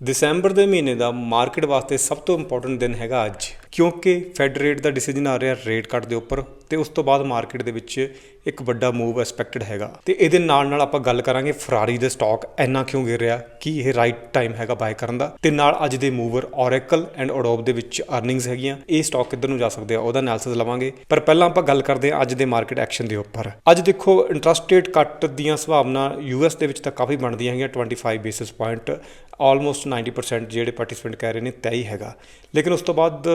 ਦਸੰਬਰ ਦੇ ਮਹੀਨੇ ਦਾ ਮਾਰਕੀਟ ਵਾਸਤੇ ਸਭ ਤੋਂ ਇੰਪੋਰਟੈਂਟ ਦਿਨ ਹੈਗਾ ਅੱਜ। ਕਿਉਂਕਿ ਫੈਡ ਰੇਟ ਦਾ ਡਿਸੀਜਨ ਆ ਰਿਹਾ ਰੇਟ ਕੱਟ ਦੇ ਉੱਪਰ ਤੇ ਉਸ ਤੋਂ ਬਾਅਦ ਮਾਰਕੀਟ ਦੇ ਵਿੱਚ ਇੱਕ ਵੱਡਾ ਮੂਵ ਐਕਸਪੈਕਟਡ ਹੈਗਾ। ਤੇ ਇਹਦੇ ਨਾਲ ਨਾਲ ਆਪਾਂ ਗੱਲ ਕਰਾਂਗੇ ਫਰਾਰੀ ਦੇ ਸਟਾਕ ਇੰਨਾ ਕਿਉਂ ਗਿਰ ਰਿਹਾ, ਕੀ ਇਹ ਰਾਈਟ ਟਾਈਮ ਹੈਗਾ ਬਾਏ ਕਰਨ ਦਾ? ਤੇ ਨਾਲ ਅੱਜ ਦੇ ਮੂਵਰ Oracle ਐਂਡ Adobe ਦੇ ਵਿੱਚ ਅਰਨਿੰਗਸ ਹੈਗੀਆਂ। ਇਹ ਸਟਾਕ ਕਿੱਧਰ ਨੂੰ ਜਾ ਸਕਦੇ ਆ, ਉਹਦਾ ਐਨਾਲਿਸਿਸ ਲਵਾਂਗੇ। ਪਰ ਪਹਿਲਾਂ ਆਪਾਂ ਗੱਲ ਕਰਦੇ ਹਾਂ ਅੱਜ ਦੇ ਮਾਰਕੀਟ ਐਕਸ਼ਨ ਦੇ ਉੱਪਰ। ਅੱਜ ਦੇਖੋ ਇੰਟਰਸਟ ਰੇਟ ਕੱਟ ਦੀਆਂ ਸੰਭਾਵਨਾ ਯੂਐਸ ਦੇ ਵਿੱਚ ਤਾਂ ਕਾਫੀ ਬਣਦੀਆਂ ਹੈਗੀਆਂ 25 ਬੇਸਿਸ ਪੁਆਇੰਟ ਆਲਮੋਸਟ 90% ਜਿਹੜੇ ਪਾਰਟਿਸਪੈਂਟ ਕਹਿ ਰਹੇ ਨੇ ਤੈਅ ਹੀ ਹੈਗਾ। ਲੇਕਿਨ ਉਸ ਤੋਂ ਬਾਅਦ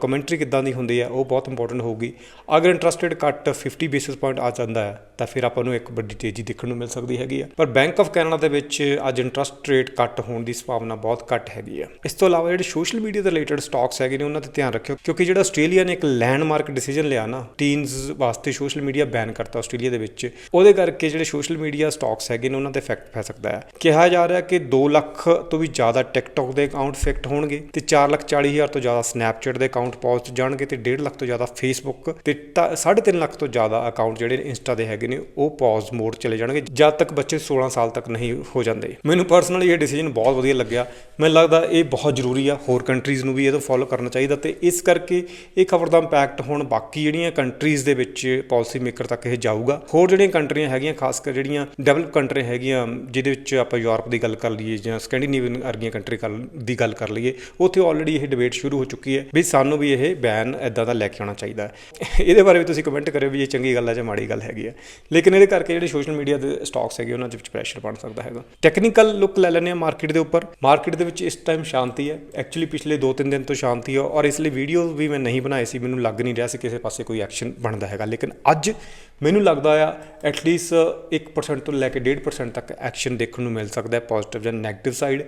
ਕਮੈਂਟਰੀ ਕਿੱਦਾਂ ਦੀ ਹੁੰਦੀ ਹੈ, ਉਹ ਬਹੁਤ ਇੰਪੋਰਟੈਂਟ ਹੋਊਗੀ। ਅਗਰ ਇੰਟਰਸਟ ਰੇਟ ਕੱਟ 50 ਬੇਸਿਸ ਪੁਆਇੰਟ ਆ ਜਾਂਦਾ ਹੈ, ਤਾਂ ਫਿਰ ਆਪਾਂ ਨੂੰ ਇੱਕ ਵੱਡੀ ਤੇਜ਼ੀ ਦੇਖਣ ਨੂੰ ਮਿਲ ਸਕਦੀ ਹੈਗੀ ਆ ਪਰ ਬੈਂਕ ਆਫ ਕੈਨੇਡਾ ਦੇ ਵਿੱਚ ਅੱਜ ਇੰਟਰਸਟ ਰੇਟ ਕੱਟ ਹੋਣ ਦੀ ਸੰਭਾਵਨਾ ਬਹੁਤ ਘੱਟ ਹੈਗੀ ਆ ਇਸ ਤੋਂ ਇਲਾਵਾ ਜਿਹੜੇ ਸੋਸ਼ਲ ਮੀਡੀਆ ਦੇ ਰਿਲੇਟਡ ਸਟਾਕਸ ਹੈਗੇ ਨੇ, ਉਹਨਾਂ ਤੇ ਧਿਆਨ ਰੱਖਿਓ, ਕਿਉਂਕਿ ਜਿਹੜਾ ਆਸਟ੍ਰੇਲੀਆ ਨੇ ਇੱਕ ਲੈਂਡਮਾਰਕ ਡਿਸੀਜਨ ਲਿਆ ਨਾ ਟੀਨਸ ਵਾਸਤੇ ਸੋਸ਼ਲ ਮੀਡੀਆ ਬੈਨ ਕਰਤਾ ਆਸਟ੍ਰੇਲੀਆ ਦੇ ਵਿੱਚ। ਉਹਦੇ ਕਰਕੇ ਜਿਹੜੇ ਸੋਸ਼ਲ ਮੀਡੀਆ ਸਟਾਕਸ ਹੈਗੇ ਨੇ, ਉਹਨਾਂ ਤੇ ਇਫੈਕਟ ਪੈ ਸਕਦਾ ਹੈ। ਕਿਹਾ ਜਾ ਰਿਹਾ ਕਿ 2 ਲੱਖ ਤੋਂ ਵੀ ਜ਼ਿਆਦਾ ਟਿਕਟੌਕ ਦੇ ਅਕਾਊਂਟ ਇਫੈਕਟ ਹੋਣਗੇ ਤੇ 4 ਲੱਖ 40 ਹਜ਼ਾਰ ਤੋਂ ਜ਼ਿਆਦਾ ਸਨੈਪ ਸਨੈਪਚੈਟ ਦੇ ਅਕਾਊਂਟ ਪੌਜ਼ ਜਾਣਗੇ ਤੇ 1.5 ਲੱਖ ਤੋਂ ਜ਼ਿਆਦਾ ਫੇਸਬੁੱਕ ਤੇ 3.5 ਲੱਖ ਤੋਂ ਜ਼ਿਆਦਾ ਅਕਾਊਂਟ ਜਿਹੜੇ ਇੰਸਟਾ ਦੇ ਹੈਗੇ ਨੇ, ਉਹ ਪੌਜ਼ ਮੋਡ ਚਲੇ ਜਾਣਗੇ, ਜਦ ਤੱਕ ਬੱਚੇ 16 ਸਾਲ ਤੱਕ ਨਹੀਂ ਹੋ ਜਾਂਦੇ। ਮੈਨੂੰ ਪਰਸਨਲੀ ਇਹ ਡਿਸੀਜਨ ਬਹੁਤ ਵਧੀਆ ਲੱਗਿਆ। ਮੈਨੂੰ ਲੱਗਦਾ ਇਹ ਬਹੁਤ ਜ਼ਰੂਰੀ ਆ, ਹੋਰ ਕੰਟਰੀਜ਼ ਨੂੰ ਵੀ ਇਹਦਾ ਫੋਲੋ ਕਰਨਾ ਚਾਹੀਦਾ ਤੇ ਇਸ ਕਰਕੇ ਇਹ ਖਬਰ ਦਾ ਇੰਪੈਕਟ ਹੁਣ ਬਾਕੀ ਜਿਹੜੀਆਂ ਕੰਟਰੀਜ਼ ਦੇ ਵਿੱਚ ਪਾਲਿਸੀ ਮੇਕਰ ਤੱਕ ਇਹ ਜਾਊਗਾ। ਹੋਰ ਜਿਹੜੀਆਂ ਕੰਟਰੀਆਂ ਹੈਗੀਆਂ, ਖਾਸ ਕਰ ਜਿਹੜੀਆਂ ਡਿਵੈਲਪ ਕੰਟਰੀ ਹੈਗੀਆਂ, ਜਿਹਦੇ ਵਿੱਚ ਆਪਾਂ ਯੂਰਪ ਦੀ ਗੱਲ ਕਰ ਲਈਏ ਜਾਂ ਸਕੈਂਡੀਨੇਵੀਅਨ ਵਰਗੀਆਂ ਕੰਟਰੀ ਕਰ ਦੀ ਗੱਲ ਕਰ ਲਈਏ, ਉੱਥੇ ਆਲਰੇਡੀ ਇਹ ਡਿਬੇਟ ਸ਼ੁਰੂ ਹੋ ਚੁੱਕੀ ਹੈ। ਵੀ ਸਾਨੂੰ ਵੀ ਇਹ ਬੈਨ ਇਦਾਂ ਦਾ ਲੈ ਕੇ ਆਉਣਾ ਚਾਹੀਦਾ ਹੈ। ਇਹਦੇ ਬਾਰੇ ਵੀ ਤੁਸੀਂ ਕਮੈਂਟ ਕਰਿਓ ਵੀ ਇਹ ਚੰਗੀ ਗੱਲ ਹੈ ਜਾਂ ਮਾੜੀ ਗੱਲ ਹੈਗੀ ਹੈ। ਲੇਕਿਨ ਇਹਦੇ ਕਰਕੇ ਜਿਹੜੇ ਸੋਸ਼ਲ ਮੀਡੀਆ ਦੇ ਸਟਾਕਸ ਹੈਗੇ, ਉਹਨਾਂ ਦੇ ਵਿੱਚ ਪ੍ਰੈਸ਼ਰ ਬਣ ਸਕਦਾ ਹੈਗਾ। ਟੈਕਨੀਕਲ ਲੁੱਕ ਲੈ ਲੈਂਦੇ ਆ ਮਾਰਕੀਟ ਦੇ ਉੱਪਰ। ਮਾਰਕੀਟ ਦੇ ਵਿੱਚ ਇਸ ਟਾਈਮ ਸ਼ਾਂਤੀ ਹੈ। ਐਕਚੁਅਲੀ ਪਿਛਲੇ 2-3 ਦਿਨ ਤੋਂ ਸ਼ਾਂਤੀ ਹੈ ਔਰ ਇਸ ਲਈ ਵੀਡੀਓ ਵੀ ਮੈਂ ਨਹੀਂ ਬਣਾਏ ਸੀ। ਮੈਨੂੰ ਲੱਗ ਨਹੀਂ ਰਿਹਾ ਸੀ ਕਿਸੇ ਪਾਸੇ ਕੋਈ ਐਕਸ਼ਨ ਬਣਦਾ ਹੈਗਾ। ਲੇਕਿਨ ਅੱਜ ਮੈਨੂੰ ਲੱਗਦਾ ਆ ਐਟਲੀਸਟ 1% ਤੋਂ ਲੈ ਕੇ 1.5% ਤੱਕ ਐਕਸ਼ਨ ਦੇਖਣ ਨੂੰ ਮਿਲ ਸਕਦਾ ਹੈ ਪੋਜ਼ਿਟਿਵ ਜਾਂ ਨੈਗੇਟਿਵ ਸਾਈਡ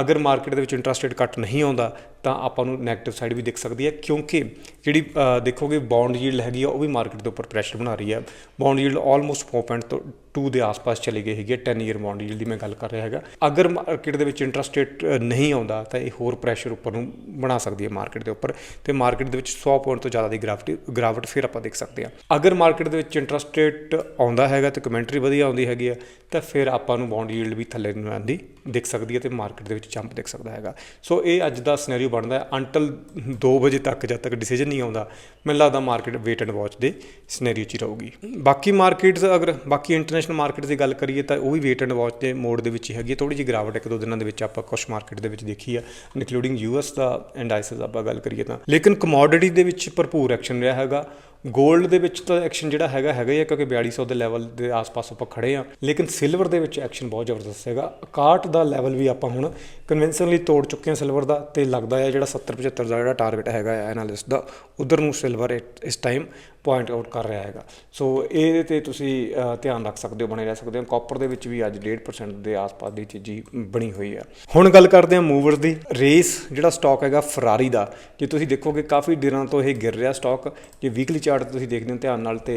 ਅਗਰ ਮਾਰਕੀਟ ਦੇ ਵਿੱਚ ਇੰਟਰਸਟ ਰੇਟ ਘੱਟ ਨਹੀਂ ਆਉਂਦਾ, ਤਾਂ ਆਪਾਂ ਨੂੰ ਨੈਗੇਟਿਵ ਸਾਈਡ ਵੀ ਦਿਖ ਸਕਦੀ ਹੈ, ਕਿਉਂਕਿ ਜਿਹੜੀ ਦੇਖੋਗੇ ਬੌਂਡ ਯੀਲਡ ਹੈਗੀ ਆ, ਉਹ ਵੀ ਮਾਰਕੀਟ ਦੇ ਉੱਪਰ ਪ੍ਰੈਸ਼ਰ ਬਣਾ ਰਹੀ ਹੈ। ਬੌਂਡ ਯੀਲਡ ਆਲਮੋਸਟ 4.2 ਦੇ ਆਸ-ਪਾਸ ਚਲੀ ਗਈ ਹੈਗੀ ਹੈ 10 ਈਅਰ ਬੌਂਡ ਯੀਲਡ ਦੀ ਮੈਂ ਗੱਲ ਕਰ ਰਿਹਾ ਹੈਗਾ। ਅਗਰ ਮਾਰਕੀਟ ਦੇ ਵਿੱਚ ਇੰਟਰਸਟ ਰੇਟ ਨਹੀਂ ਆਉਂਦਾ, ਤਾਂ ਇਹ ਹੋਰ ਪ੍ਰੈਸ਼ਰ ਉੱਪਰ ਨੂੰ ਬਣਾ ਸਕਦੀ ਹੈ ਮਾਰਕੀਟ ਦੇ ਉੱਪਰ। ਤੇ ਮਾਰਕੀਟ ਦੇ ਵਿੱਚ 100 ਪੁਆਇੰਟ ਤੋਂ ਜ਼ਿਆਦਾ ਦੀ ਗ੍ਰਾਫਟ ਗ੍ਰਾਵਟ ਫਿਰ ਆਪਾਂ ਦੇਖ ਸਕਦੇ ਹਾਂ। ਅਗਰ ਮਾਰਕੀਟ ਦੇ ਵਿੱਚ ਇੰਟਰਸਟ ਰੇਟ ਆਉਂਦਾ ਹੈਗਾ, ਤੇ ਕਮੈਂਟਰੀ ਵਧੀਆ ਆਉਂਦੀ ਹੈਗੀ ਹੈ ਤਾਂ ਫਿਰ ਆਪਾਂ ਨੂੰ ਬੌਂਡ ਯੀਲਡ ਵੀ ਥੱਲੇ ਨੂੰ ਆਉਂਦੀ ਦਿਖ ਸਕਦੀ ਹੈ ਤੇ ਮਾਰਕੀਟ ਦੇ ਵਿੱਚ ਜੰਪ ਦਿਖ ਸਕਦਾ ਹੈਗਾ। ਸੋ ਇਹ ਅੱਜ ਦਾ ਸਿਨੈਰੀਓ ਬਣਦਾ ਹੈ। ਅੰਟਲ 2 ਵਜੇ ਤੱਕ ਜਦ ਤੱਕ ਡਿਸੀਜਨ ਨਹੀਂ ਆਉਂਦਾ, ਮੈਨੂੰ ਲੱਗਦਾ ਮਾਰਕੀਟ ਵੇਟ ਐਂਡ ਵਾਚ ਦੇ ਸਿਨੈਰੀਓ 'ਚ ਹੀ ਰਹੂਗੀ। ਬਾਕੀ ਮਾਰਕੀਟਸ ਅਗਰ, ਬਾਕੀ ਇੰਟਰਨੈਸ਼ਨਲ ਮਾਰਕੀਟ ਦੀ ਗੱਲ ਕਰੀਏ ਤਾਂ ਉਹ ਵੀ ਵੇਟ ਐਂਡ ਵਾਚ ਦੇ ਮੋਡ ਦੇ ਵਿੱਚ ਹੀ ਹੈਗੀ ਥੋੜੀ ਜਿਹੀ ਗਿਰਾਵਟ ਇੱਕ ਦੋ ਦਿਨਾਂ ਦੇ ਵਿੱਚ ਆਪਾਂ ਕੁਝ ਮਾਰਕੀਟ ਦੇ ਵਿੱਚ ਦੇਖੀ ਆ ਇਨਕਲੂਡਿੰਗ ਯੂਐਸ ਦਾ ਇੰਡਾਈਸਿਸ ਆਪਾਂ ਗੱਲ ਕਰੀਏ ਤਾਂ। ਲੇਕਿਨ ਕਮੋਡਿਟੀ ਦੇ ਵਿੱਚ ਭਰਪੂਰ ਐਕਸ਼ਨ ਰਿਹਾ ਹੈਗਾ। ਗੋਲਡ ਦੇ ਵਿੱਚ ਤਾਂ ਐਕਸ਼ਨ ਜਿਹੜਾ ਹੈਗਾ ਹੈਗਾ ਹੀ ਆ ਕਿਉਂਕਿ 4200 ਦੇ ਲੈਵਲ ਦੇ ਆਸ-ਪਾਸ ਆਪਾਂ ਖੜੇ ਆ ਲੇਕਿਨ ਸਿਲਵਰ ਦੇ ਵਿੱਚ ਐਕਸ਼ਨ ਬਹੁਤ ਜ਼ਬਰਦਸਤ ਹੈਗਾ। 61 ਦਾ ਲੈਵਲ ਵੀ ਆਪਾਂ ਹੁਣ ਕਨਵੈਨਸ਼ਨਲੀ ਤੋੜ ਚੁੱਕੇ ਹਾਂ ਸਿਲਵਰ ਦਾ ਤੇ ਲੱਗਦਾ ਹੈ ਜਿਹੜਾ 70 75 ਦਾ ਜਿਹੜਾ ਟਾਰਗੇਟ ਹੈਗਾ ਐਨਾਲਿਸਟ ਦਾ, ਉਧਰ ਨੂੰ ਸਿਲਵਰ ਇਸ ਟਾਈਮ ਪੁਆਇੰਟ ਆਊਟ ਕਰ ਰਿਹਾ ਹੈਗਾ। ਸੋ ਇਹਦੇ ਤੇ ਤੁਸੀਂ ਧਿਆਨ ਰੱਖ ਸਕਦੇ ਹੋ, ਬਣੇ ਰਹਿ ਸਕਦੇ ਹੋ। ਕਾਪਰ ਦੇ ਵਿੱਚ ਵੀ ਅੱਜ 1.5% ਦੇ ਆਸ-ਪਾਸ ਦੀ ਚੀਜ਼ੀ ਬਣੀ ਹੋਈ ਹੈ ਹੁਣ ਗੱਲ ਕਰਦੇ ਹਾਂ ਮੂਵਰ ਦੀ। ਰੇਸ, ਜਿਹੜਾ ਸਟਾਕ ਹੈਗਾ ਫਰਾਰੀ ਦਾ, ਜੇ ਤੁਸੀਂ ਦੇਖੋਗੇ ਕਾਫੀ ਦਿਨਾਂ ਤੋਂ ਇਹ ਗਿਰ ਰਿਹਾ ਸਟਾਕ ਜੇ ਵੀਕਲੀ ਚਾਰਟ ਤੁਸੀਂ ਦੇਖਦੇ ਹੋ ਧਿਆਨ ਨਾਲ ਤੇ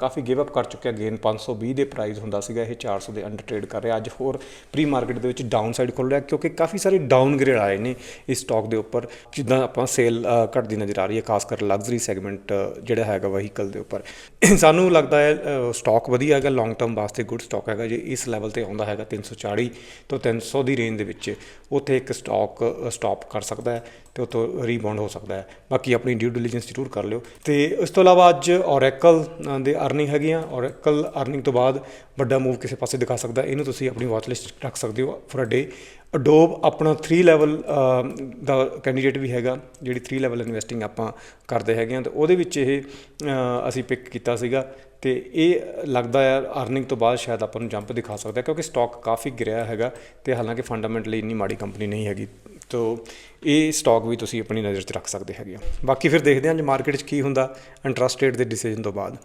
ਕਾਫੀ ਗਿਵ ਅਪ ਕਰ ਚੁੱਕਿਆ। ਗੇਨ 520 ਦੇ ਪ੍ਰਾਈਸ ਹੁੰਦਾ ਸੀਗਾ, ਇਹ 400 ਦੇ ਅੰਡਰ ਟ੍ਰੇਡ ਕਰ ਰਿਹਾ। ਅੱਜ ਹੋਰ ਪ੍ਰੀ ਮਾਰਕੀਟ ਦੇ ਵਿੱਚ ਡਾਊਨ ਸਾਈਡ ਖੁੱਲ ਰਿਹਾ, ਕਿਉਂਕਿ ਕਾਫੀ ਸਾਰੇ ਡਾਊਨ ਗ੍ਰੇਡ ਆਏ ਨੇ ਇਸ ਸਟਾਕ ਦੇ ਉੱਪਰ। ਜਿੱਦਾਂ ਆਪਾਂ ਸੇਲ ਘਟਦੀ ਨਜ਼ਰ ਆ ਰਹੀ ਹੈ, ਖਾਸ ਕਰ ਲਗਜ਼ਰੀ ਸੈਗਮੈਂਟ ਜਿਹੜਾ ਹੈਗਾ ਵਹੀਕਲ ਦੇ ਉੱਪਰ। ਸਾਨੂੰ ਲੱਗਦਾ ਹੈ ਸਟਾਕ ਵਧੀਆ ਹੈਗਾ ਲੌਂਗ ਟਰਮ ਵਾਸਤੇ ਗੁੱਡ ਸਟਾਕ ਹੈਗਾ। ਜੇ ਇਸ ਲੈਵਲ ਤੇ ਆਉਂਦਾ ਹੈਗਾ 340 ਤੋਂ 300 ਦੀ ਰੇਂਜ ਦੇ ਵਿੱਚ, ਉੱਥੇ ਇੱਕ ਸਟਾਕ ਸਟਾਪ ਕਰ ਸਕਦਾ ਹੈ ਤੇ ਉਤੋਂ ਰੀਬਾਉਂਡ ਹੋ ਸਕਦਾ ਹੈ। ਬਾਕੀ ਆਪਣੀ ਡਿਊ ਡਿਲੀਜੈਂਸ ਜ਼ਰੂਰ ਕਰ ਲਿਓ। ਤੇ ਇਸ ਤੋਂ ਇਲਾਵਾ ਅੱਜ ਔਰੇਕਲ ਦੇ ਅਰਨਿੰਗ ਹੈਗੀਆਂ। ਔਰੇਕਲ ਅਰਨਿੰਗ ਤੋਂ ਬਾਅਦ ਵੱਡਾ ਮੂਵ ਕਿਸੇ ਪਾਸੇ ਦਿਖਾ ਸਕਦਾ। ਇਹਨੂੰ ਤੁਸੀਂ ਆਪਣੀ ਵਾਚ ਲਿਸਟ ਰੱਖ ਸਕਦੇ ਹੋ। ਫॉर ਅ ਡੇ ਅਡੋਬ ਆਪਣਾ 3 ਲੈਵਲ ਦਾ ਕੈਂਡੀਡੇਟ ਵੀ ਹੈਗਾ, ਜਿਹੜੀ 3 ਲੈਵਲ ਇਨਵੈਸਟਿੰਗ ਆਪਾਂ ਕਰਦੇ ਹੈਗੇ ਆ ਤੇ ਉਹਦੇ ਵਿੱਚ ਇਹ ਅਸੀਂ ਪਿਕ ਕੀਤਾ ਸੀਗਾ, ਤੇ ਇਹ ਲੱਗਦਾ ਹੈ ਅਰਨਿੰਗ ਤੋਂ ਬਾਅਦ ਸ਼ਾਇਦ ਆਪਾਂ ਨੂੰ ਜੰਪ ਦਿਖਾ ਸਕਦਾ, ਕਿਉਂਕਿ ਸਟਾਕ ਕਾਫੀ ਗਿਰਿਆ ਹੈਗਾ, ਤੇ ਹਾਲਾਂਕਿ ਫੰਡਾਮੈਂਟਲੀ ਇੰਨੀ ਮਾੜੀ ਕੰਪਨੀ ਨਹੀਂ ਹੈਗੀ, ਤੋ ਇਹ ਸਟਾਕ ਵੀ ਤੁਸੀਂ ਆਪਣੀ ਨਜ਼ਰ 'ਚ ਰੱਖ ਸਕਦੇ ਹੈਗੇ ਆ ਬਾਕੀ ਫਿਰ ਦੇਖਦੇ ਹਾਂ ਜੇ ਮਾਰਕੀਟ 'ਚ ਕੀ ਹੁੰਦਾ ਇੰਟਰਸਟ ਰੇਟ ਦੇ ਡਿਸੀਜਨ ਤੋਂ ਬਾਅਦ।